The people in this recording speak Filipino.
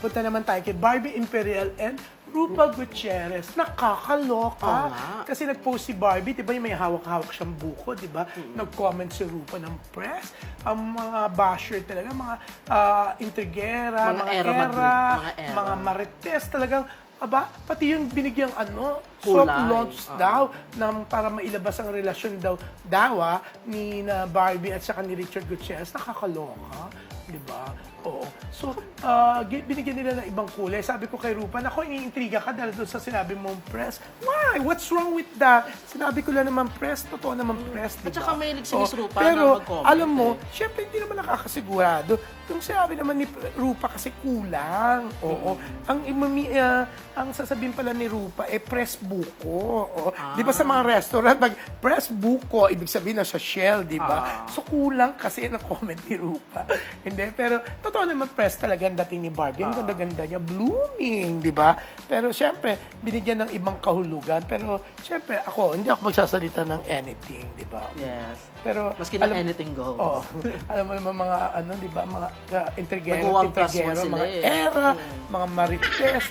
punta naman tayo kay Barbie Imperial and Rupa Gutierrez. Nakakaloka. Oo nga. Kasi nag-post si Barbie, di ba yung may hawak-hawak siyang buko, di ba? Nag-comment si Rupa ng press. Ang mga basher talaga, mga ah, intrigera, Mga mga, era era, Madrid, mga era. mga marites, talagang Aba, pati yung binigyang ano, Kulay. soft launch Oo. daw ng para mailabas ang relasyon daw dawa ni na Barbie at saka ni Richard Gutierrez. Nakakaloka, di ba? Oo. So, ah, gi- binigyan nila ng ibang kulay. Sabi ko kay Rupa, ako iniintriga ka dahil doon sa sinabi mong press. Why? What's wrong with that? Sinabi ko lang naman press, totoo naman press, di ba? At saka mahilig si Miss Oo. Rupa Pero, na mag-comment alam mo, eh. syempre hindi naman nakakasigurado. Yung sinabi naman ni Rupa kasi kulang. Oo. Ang imami, ah, ang sasabihin pala ni Rupa eh press buko. Oo. Di ba sa mga restaurant pag press buko, ibig sabihin na sa shell, di ba? Ah. So kulang kasi ang comment ni Rupa. hindi, pero totoo naman press talaga ang dating ni Barbie. Ang ganda-ganda niya, blooming, di ba? Pero syempre, binigyan ng ibang kahulugan. Pero syempre, ako, hindi ako magsasalita ng anything, di ba? Yes. Pero Maski na alam- anything goes. Oo. alam mo naman mga ano, 'di ba, mga uh, intrigero, Nag-one plus one intrigero, sila mga eh. era, mga marites.